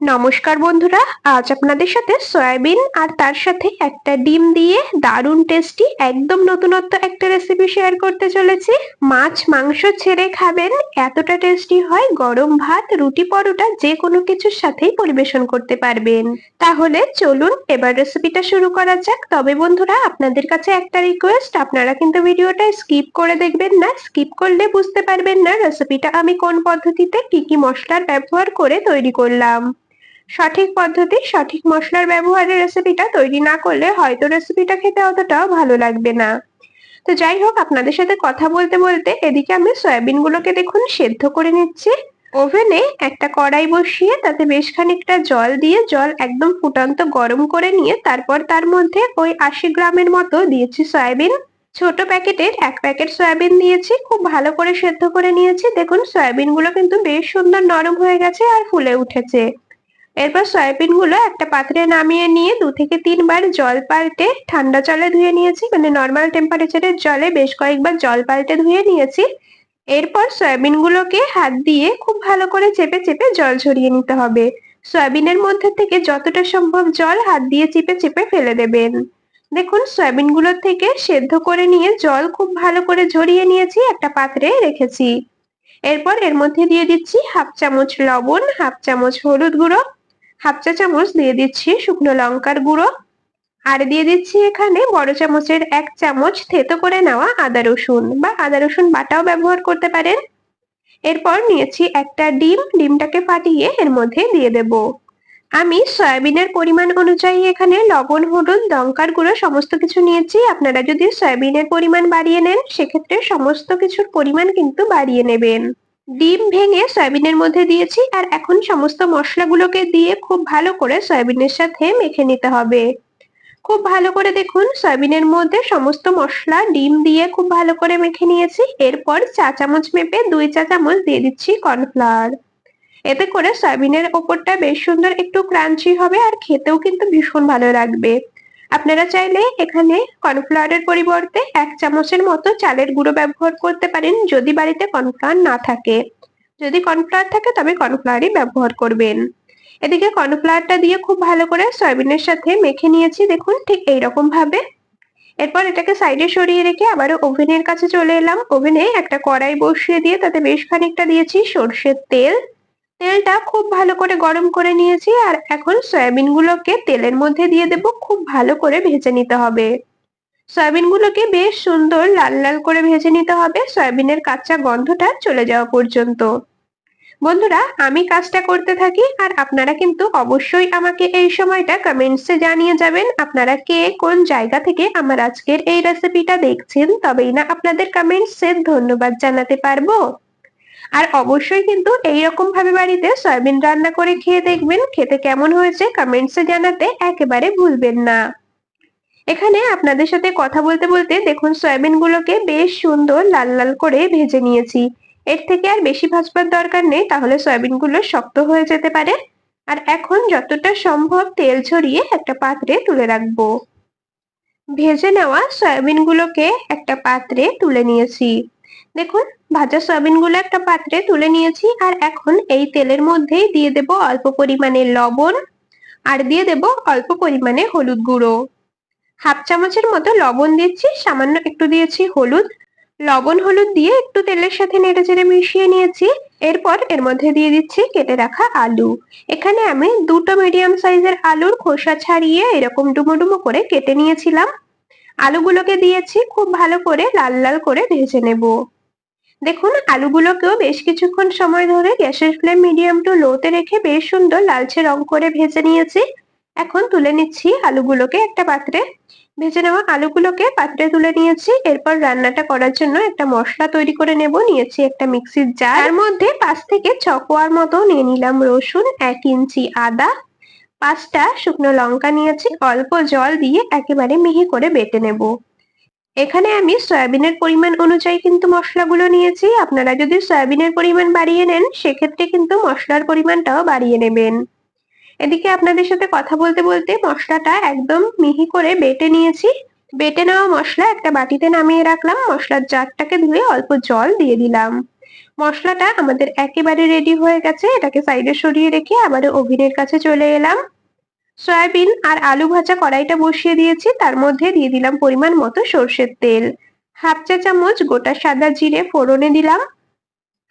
নমস্কার বন্ধুরা, আজ আপনাদের সাথে সয়াবিন আর তার সাথে একটা ডিম দিয়ে দারুণ টেস্টি একদম নতুনত্ব একটা রেসিপি শেয়ার করতে চলেছি। মাছ, মাংস ছেড়ে খাবেন, এতটা টেস্টি হয় গরম ভাত, রুটি, পরোটা যে কোনো কিছুর সাথেই পরিবেশন করতে পারবেন। তাহলে চলুন এবার রেসিপিটা শুরু করা যাক। তবে বন্ধুরা, আপনাদের কাছে একটা রিকোয়েস্ট আপনারা কিন্তু ভিডিওটা স্কিপ করে দেখবেন না স্কিপ করলে বুঝতে পারবেন না রেসিপিটা আমি কোন পদ্ধতিতে কি কি মশলার ব্যবহার করে তৈরি করলাম। সঠিক পদ্ধতি, সঠিক মশলার ব্যবহারের রেসিপিটা তৈরি না করলে হয়তো রেসিপিটা খেতে অতটাও ভালো লাগবে না। তো যাই হোক, আপনাদের সাথে কথা বলতে বলতে এদিকে আমি সয়াবিন গুলোকে দেখুন সেদ্ধ করে নিচ্ছি। ওভেনে একটা কড়াই বসিয়ে তাতে বেশ খানিকটা জল দিয়ে জল একদম ফুটান্ত গরম করে নিয়ে তারপর তার মধ্যে ওই আশি গ্রামের মতো দিয়েছি সয়াবিন। ছোট প্যাকেটের এক প্যাকেট সয়াবিন দিয়েছি, খুব ভালো করে সেদ্ধ করে নিয়েছি। দেখুন সয়াবিনগুলো কিন্তু বেশ সুন্দর নরম হয়ে গেছে আর ফুলে উঠেছে। এরপর সয়াবিনগুলো একটা পাত্রে নামিয়ে নিয়ে দু থেকে তিনবার জল পাল্টে ঠান্ডা জলে ধুয়ে নিয়েছি। মানে নর্মাল টেম্পারেচারের জলে বেশ কয়েকবার জল পাল্টে ধুয়ে নিয়েছি। এরপর সয়াবিন গুলোকে হাত দিয়ে খুব ভালো করে চেপে চেপে জল ঝরিয়ে নিতে হবে। সয়াবিনের মধ্যে থেকে যতটা সম্ভব জল হাত দিয়ে চেপে চেপে ফেলে দেবেন। দেখুন সয়াবিনগুলোর থেকে সেদ্ধ করে নিয়ে জল খুব ভালো করে ঝরিয়ে নিয়েছি, একটা পাত্রে রেখেছি। এরপর এর মধ্যে দিয়ে দিচ্ছি হাফ চামচ লবণ, হাফ চামচ হলুদ গুঁড়ো হাফ চা চামচ দিয়ে দিচ্ছি শুকনো লঙ্কার গুঁড়ো। আর দিয়ে দিচ্ছি এখানে বড় চামচের এক চামচ থেতো করে নেওয়া আদা রসুন বা আদা রসুন বাটাও ব্যবহার করতে পারেন। এরপর নিয়েছি একটা ডিম, ডিমটাকে ফাটিয়ে এর মধ্যে দিয়ে দেব। আমি সয়াবিনের পরিমাণ অনুযায়ী এখানে লবণ, হলুদ, লঙ্কার গুঁড়ো সমস্ত কিছু নিয়েছি। আপনারা যদি সয়াবিনের পরিমাণ বাড়িয়ে নেন, সেক্ষেত্রে সমস্ত কিছুর পরিমাণ কিন্তু বাড়িয়ে নেবেন। ডিম ভেঙে সয়াবিনের মধ্যে দিয়েছি আর এখন সমস্ত মশলাগুলোকে দিয়ে খুব ভালো করে সয়াবিনের সাথে মেখে নিতে হবে। খুব ভালো করে দেখুন, সয়াবিনের মধ্যে সমস্ত মশলা ডিম দিয়ে খুব ভালো করে মেখে নিয়েছি। এরপর চা চামচ মেপে দুই চা চামচ দিয়ে দিচ্ছি কর্নফ্লাওয়ার। এতে করে সয়াবিনের ওপরটা বেশ সুন্দর একটু ক্রাঞ্চি হবে আর খেতেও কিন্তু ভীষণ ভালো লাগবে। আপনারা চাইলে এখানে কর্নফ্লাওয়ারের পরিবর্তে এক চামচের মতো চালের গুঁড়ো ব্যবহার করতে পারেন যদি বাড়িতে কর্নফ্লাওয়ার না থাকে। যদি কর্নফ্লাওয়ার থাকে তবে কর্নফ্লাওয়ারই ব্যবহার করবেন। এদিকে কর্নফ্লাওয়ারটা দিয়ে খুব ভালো করে সয়াবিনের সাথে মেখে নিয়েছি, দেখুন ঠিক এইরকম ভাবে এরপর এটাকে সাইডে সরিয়ে রেখে আবারও ওভেনের কাছে চলে এলাম। ওভেনে একটা কড়াই বসিয়ে দিয়ে তাতে বেশ খানিকটা দিয়েছি সর্ষের তেল। তেলটা খুব ভালো করে গরম করে নিয়েছি আর এখন সয়াবিন গুলোকে তেলের মধ্যে দিয়ে দেব, খুব ভালো করে ভেজে নিতে হবে। সয়াবিন গুলোকে বেশ সুন্দর লাল লাল করে ভেজে নিতে হবে, সয়াবিনের কাঁচা গন্ধটা চলে যাওয়া পর্যন্ত। বন্ধুরা, আমি কাজটা করতে থাকি আর আপনারা কিন্তু অবশ্যই আমাকে এই সময়টা কমেন্টসে জানিয়ে যাবেন, আপনারা কে কোন জায়গা থেকে আমার আজকের এই রেসিপিটা দেখছেন, তবেই না আপনাদের কমেন্টসে ধন্যবাদ জানাতে পারব। আর অবশ্যই কিন্তু এইরকম ভাবে বাড়িতে সয়াবিন রান্না করে খেয়ে দেখবেন, খেতে কেমন হয়েছে কমেন্টসে জানাতে একেবারে ভুলবেন না। এখানে আপনাদের সাথে কথা বলতে বলতে দেখুন সয়াবিন গুলোকে বেশ সুন্দর লাল লাল করে ভেজে নিয়েছি। এর থেকে আর বেশি ভাজবার দরকার নেই, তাহলে সয়াবিনগুলো শক্ত হয়ে যেতে পারে। আর এখন যতটা সম্ভব তেল ছড়িয়ে একটা পাত্রে তুলে রাখব। ভেজে নেওয়া সয়াবিন গুলোকে একটা পাত্রে তুলে নিয়েছি। দেখুন, ভাজা সয়াবিনগুলো একটা পাত্রে তুলে নিয়েছি আর এখন এই তেলের মধ্যেই দিয়ে দেব অল্প পরিমাণে লবণ আর দিয়ে দেব অল্প পরিমাণে হলুদ গুঁড়ো। হাফ চামচের মতো লবণ দিচ্ছি, সামান্য একটু দিয়েছি হলুদ। লবণ হলুদ দিয়ে একটু তেলের সাথে নেড়ে চেড়ে মিশিয়ে নিয়েছি। এরপর এর মধ্যে দিয়ে দিচ্ছি কেটে রাখা আলু। এখানে আমি দুটো মিডিয়াম সাইজের আলুর খোসা ছাড়িয়ে এরকম ডুমো ডুমো করে কেটে নিয়েছিলাম। আলুগুলোকে দিয়েছি, খুব ভালো করে লাল লাল করে ভেজে নেব। দেখুন, আলুগুলোকেও বেশ কিছুক্ষণ সময় ধরে গ্যাসের ফ্লেম মিডিয়াম টু লোতে রেখে বেশ সুন্দর লালচে রং করে ভেজে নিয়েছি। এখন তুলে নিচ্ছি আলুগুলোকে একটা পাত্রে। ভেজে নেওয়া আলুগুলোকে পাত্রে তুলে নিয়েছি। এরপর রান্নাটা করার জন্য একটা মশলা তৈরি করে নেব। নিয়েছি একটা মিক্সির জার। মধ্যে পাঁচ থেকে ছ কোয়ার মতো নিয়ে নিলাম রসুন, এক ইঞ্চি আদা, পাঁচটা শুকনো লঙ্কা নিয়েছি। অল্প জল দিয়ে একেবারে মিহি করে বেটে নেব। এখানে আমি সয়াবিনের পরিমাণ অনুযায়ী কিন্তু মশলাগুলো নিয়েছি। আপনারা যদি সয়াবিনের পরিমাণ বাড়িয়ে নেন, সেক্ষেত্রে কিন্তু মশলার পরিমাণটাও বাড়িয়ে নেবেন। এদিকে আপনাদের সাথে কথা বলতে বলতে মশলাটা একদম মিহি করে বেটে নিয়েছি। বেটে নেওয়া মশলা একটা বাটিতে নামিয়ে রাখলাম। মশলার জারটাকে ধুয়ে অল্প জল দিয়ে দিলাম। মশলাটা আমাদের একেবারে রেডি হয়ে গেছে। এটাকে সাইডে সরিয়ে রেখে আবার ওভেনের কাছে চলে এলাম। সয়াবিন আর আলু ভাজা কড়াইটা বসিয়ে দিয়েছি। তার মধ্যে দিয়ে দিলাম পরিমাণ মতো সর্ষের তেল। হাফ চা চামচ গোটা সাদা জিরে ফোড়নে দিলাম।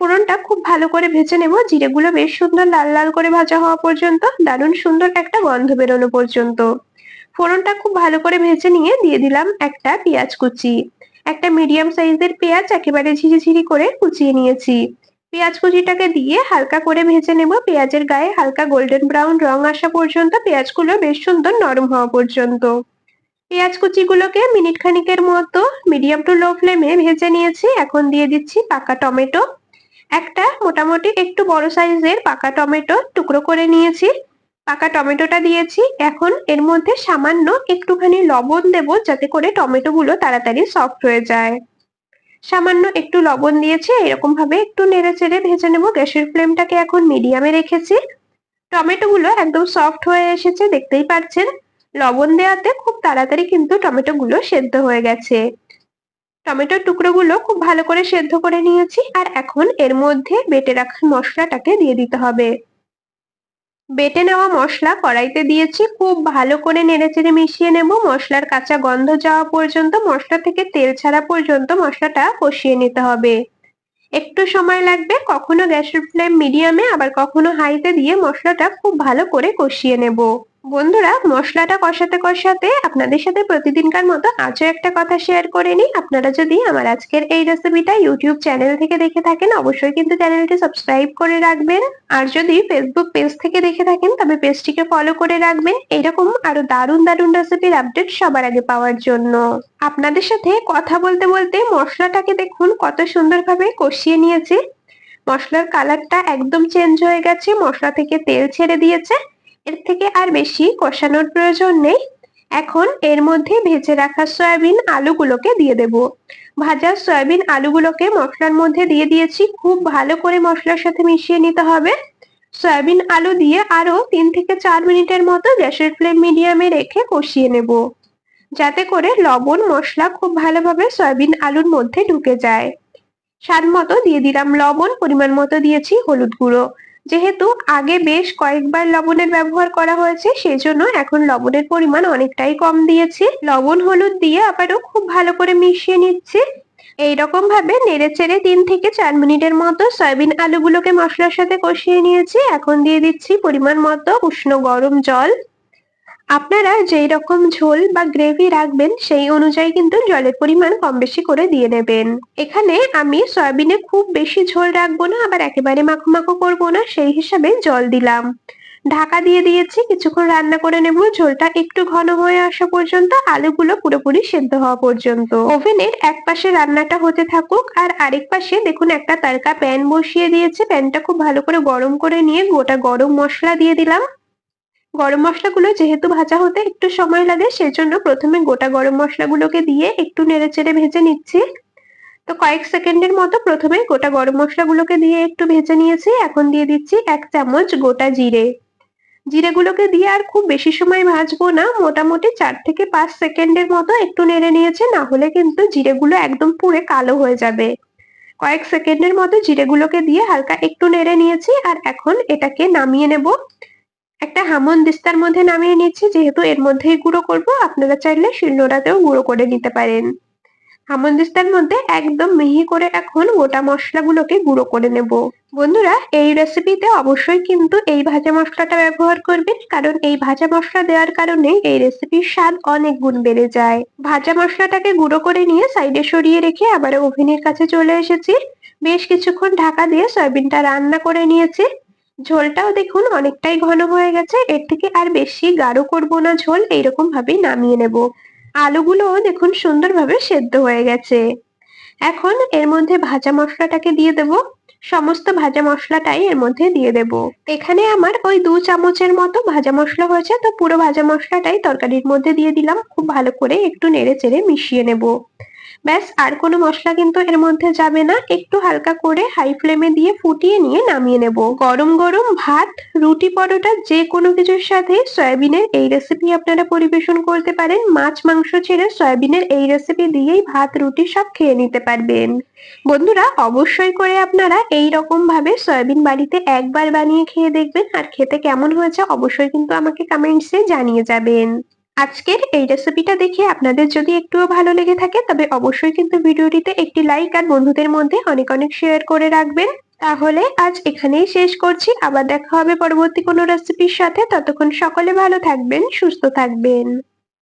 ফোড়নটা খুব ভালো করে ভেজে নেব। জিরেগুলো বেশ সুন্দর লাল লাল করে ভাজা হওয়া পর্যন্ত, দারুণ সুন্দর একটা গন্ধ বেরোনো পর্যন্ত। ফোড়নটা খুব ভালো করে ভেজে নিয়ে দিয়ে দিলাম একটা পেঁয়াজ কুচি। একটা মিডিয়াম সাইজের পেঁয়াজ একেবারে ঝিরিঝিরি করে কুচিয়ে নিয়েছি। পেঁয়াজ কুচিটাকে দিয়ে হালকা করে ভেজে নেব। পেঁয়াজের গায়ে হালকা গোল্ডেন ব্রাউন রং আসা পর্যন্ত পেঁয়াজগুলো বেশ সুন্দর নরম হওয়া পর্যন্ত। পেঁয়াজ কুচিগুলোকে মিনিট খানিকের মতো মিডিয়াম টু লো ফ্লেমে ভেজে নিয়েছি। এখন দিয়ে দিচ্ছি পাকা টমেটো। একটা মোটামুটি একটু বড় সাইজের পাকা টমেটো টুকরো করে নিয়েছি। পাকা টমেটোটা দিয়েছি। এখন এর মধ্যে সামান্য একটুখানি লবণ দেব যাতে করে টমেটো গুলো তাড়াতাড়ি সফট হয়ে যায়। সামান্য একটু লবণ দিয়েছি এরকম ভাবে একটু নেড়ে চেড়ে ভেজে নেব। গ্যাসের ফ্লেমটাকে এখন মিডিয়ামে রেখেছি। টমেটো গুলো একদম সফট হয়ে এসেছে, দেখতেই পাচ্ছেন। লবণ দেওয়াতে খুব তাড়াতাড়ি কিন্তু টমেটো গুলো সেদ্ধ হয়ে গেছে। টমেটোর টুকরোগুলো খুব ভালো করে সেদ্ধ করে নিয়েছি, আর এখন এর মধ্যে বেটে রাখা মশলাটাকে দিয়ে দিতে হবে। বেটে নেওয়া মশলা কড়াইতে দিয়েছি। খুব ভালো করে নেড়েচেড়ে মিশিয়ে নেব। মশলার কাঁচা গন্ধ যাওয়া পর্যন্ত, মশলা থেকে তেল ছাড়া পর্যন্ত মশলাটা কষিয়ে নিতে হবে। একটু সময় লাগবে, কখনো গ্যাসের ফ্লেম মিডিয়ামে, আবার কখনো হাইতে দিয়ে মশলাটা খুব ভালো করে কষিয়ে নেব। বন্ধুরা, মশলাটা কষাতে কষাতে আপনাদের সাথে প্রতিদিনকার মতো আজও একটা কথা শেয়ার করে নিই। আপনারা যদি আমার আজকের এই রেসিপিটা ইউটিউব চ্যানেল থেকে দেখে থাকেন, অবশ্যই কিন্তু চ্যানেলটি সাবস্ক্রাইব করে রাখবেন। আর যদি ফেসবুক পেজ থেকে দেখে থাকেন, তবে পেজটিকে ফলো করে রাখবেন। এরকম আরও দারুণ দারুণ রেসিপির আপডেট সবার আগে পাওয়ার জন্য। আপনাদের সাথে কথা বলতে বলতে মশলাটাকে দেখুন, কত সুন্দরভাবে কষিয়ে নিয়েছি। মশলার কালারটা একদম চেঞ্জ হয়ে গেছে। মশলা থেকে তেল ছেড়ে দিয়েছে। এর থেকে আর বেশি কষানোর প্রয়োজন নেই। এখন এর মধ্যে ভেজে রাখা সয়াবিন আলুগুলোকে দিয়ে দেব। ভাজা সয়াবিন আলুগুলোকে মশলার মধ্যে দিয়ে দিয়েছি। খুব ভালো করে মশলার সাথে মিশিয়ে নিতে হবে। সয়াবিন আলু দিয়ে আরও তিন থেকে চার মিনিটের মতো গ্যাসের ফ্লেম মিডিয়ামে রেখে কষিয়ে নেব। যাতে করে লবণ, মশলা খুব ভালোভাবে সয়াবিন আলুর মধ্যে ঢুকে যায়। স্বাদ মতো দিয়ে দিলাম লবণ, পরিমাণ মতো দিয়েছি হলুদ গুঁড়ো। যেহেতু আগে বেশ কয়েকবার লবণের ব্যবহার করা হয়েছে, সেজন্য এখন লবণের পরিমাণ অনেকটাই কম দিয়েছি। লবণ হলুদ দিয়ে আবারও খুব ভালো করে মিশিয়ে নিচ্ছি। এইরকম ভাবে নেড়ে চেড়ে তিন থেকে চার মিনিটের মতো সয়াবিন আলুগুলোকে মশলার সাথে কষিয়ে নিয়েছি। এখন দিয়ে দিচ্ছি পরিমাণ মতো উষ্ণ গরম জল। আপনারা যেই রকম ঝোল বা গ্রেভি রাখবেন, সেই অনুযায়ী কিন্তু জলের পরিমাণ কম বেশি করে দিয়ে নেবেন। এখানে আমি সয়াবিনে খুব বেশি ঝোল রাখব না, আবার একেবারে মাখো মাখো করব না, সেই হিসাবে জল দিলাম। ঢাকা দিয়ে দিয়েছি, কিছুক্ষণ রান্না করে নেব। ঝোলটা একটু ঘন হয়ে আসা পর্যন্ত, আলুগুলো পুরোপুরি সেদ্ধ হওয়া পর্যন্ত। ওভেনের এক পাশে রান্নাটা হতে থাকুক, আর আরেক পাশে দেখুন একটা তারকা প্যান বসিয়ে দিয়েছে। প্যানটা খুব ভালো করে গরম করে নিয়ে গোটা গরম মশলা দিয়ে দিলাম। গরম মশলাগুলো যেহেতু ভাজা হতে একটু সময় লাগে, সেজন্য প্রথমে গোটা গরম মশলাগুলোকে দিয়ে একটু নেড়ে চেড়ে ভেজে নিচ্ছি। তো কয়েক সেকেন্ডের মতো প্রথমে গোটা গরম মশলাগুলোকে দিয়ে একটু ভেজে নিয়েছি। এখন দিয়ে দিচ্ছি এক চামচ গোটা জিরে। জিরেগুলোকে দিয়ে আর খুব বেশি সময় ভাজবো না, মোটামুটি চার থেকে পাঁচ সেকেন্ডের মতো একটু নেড়ে নিয়েছে, না হলে কিন্তু জিরেগুলো একদম পুরে কালো হয়ে যাবে। কয়েক সেকেন্ডের মতো জিরেগুলোকে দিয়ে হালকা একটু নেড়ে নিয়েছি, আর এখন এটাকে নামিয়ে নেব। একটা হামন দিস্তার মধ্যে নামিয়ে নিচ্ছি, যেহেতু এর মধ্যেই গুঁড়ো করব। আপনারা চাইলে শিলনোড়াতেও গুঁড়ো করে নিতে পারেন। হামন দিস্তার মধ্যে একদম মিহি করে এখন গোটা মশলাগুলোকে গুঁড়ো করে নেব। বন্ধুরা, এই রেসিপিতে অবশ্যই কিন্তু এই ভাজা মশলাটা ব্যবহার করবেন, কারণ এই ভাজা মশলা দেওয়ার কারণে এই রেসিপির স্বাদ অনেক গুণ বেড়ে যায়। ভাজা মশলাটাকে গুঁড়ো করে নিয়ে সাইডে সরিয়ে রেখে আবার ওভেনের কাছে চলে এসেছি। বেশ কিছুক্ষণ ঢাকা দিয়ে সয়াবিনটা রান্না করে নিয়েছি। ঝোলটাও দেখুন অনেকটাই ঘন হয়ে গেছে। এর থেকে আর বেশি গাঢ় করব না ঝোল, এইরকম ভাবেই নামিয়ে নেব। আলুগুলোও দেখুন সুন্দরভাবে সেদ্ধ হয়ে গেছে। এখন এর মধ্যে ভাজা মশলাটাকে দিয়ে দেব। সমস্ত ভাজা মশলাটাই এর মধ্যে দিয়ে দেব। এখানে আমার ওই দু চামচের মতো ভাজা মশলা হয়েছে, তো পুরো ভাজা মশলাটাই তরকারির মধ্যে দিয়ে দিলাম। খুব ভালো করে একটু নেড়ে চেড়ে মিশিয়ে নেব। ব্যাস, আর কোনো মশলা কিন্তু এর মধ্যে যাবে না। একটু হালকা করে হাই ফ্লেমে দিয়ে ফুটিয়ে নিয়ে নামিয়ে নেব। গরম গরম ভাত, রুটি পরোটা, যে কোনো কিছুর সাথে সয়াবিনের এই রেসিপি আপনারা পরিবেশন করতে পারেন। মাছ, মাংস ছেড়ে সয়াবিনের এই রেসিপি দিয়েই ভাত, রুটি সব খেয়ে নিতে পারবেন। বন্ধুরা, অবশ্যই করে আপনারা এই রকম ভাবে সয়াবিন বাড়িতে একবার বানিয়ে খেয়ে দেখবেন আর খেতে কেমন হয়েছে অবশ্যই কিন্তু আমাকে কমেন্টসে জানিয়ে যাবেন। আজকের এই রেসিপিটা দেখে আপনাদের যদি একটুও ভালো লেগে থাকে, তবে অবশ্যই কিন্তু ভিডিওটিতে একটি লাইক আর বন্ধুদের মধ্যে অনেক অনেক শেয়ার করে রাখবেন। তাহলে আজ এখানেই শেষ করছি। আবার দেখা হবে পরবর্তী কোনো রেসিপির সাথে। ততক্ষণ সকলে ভালো থাকবেন, সুস্থ থাকবেন।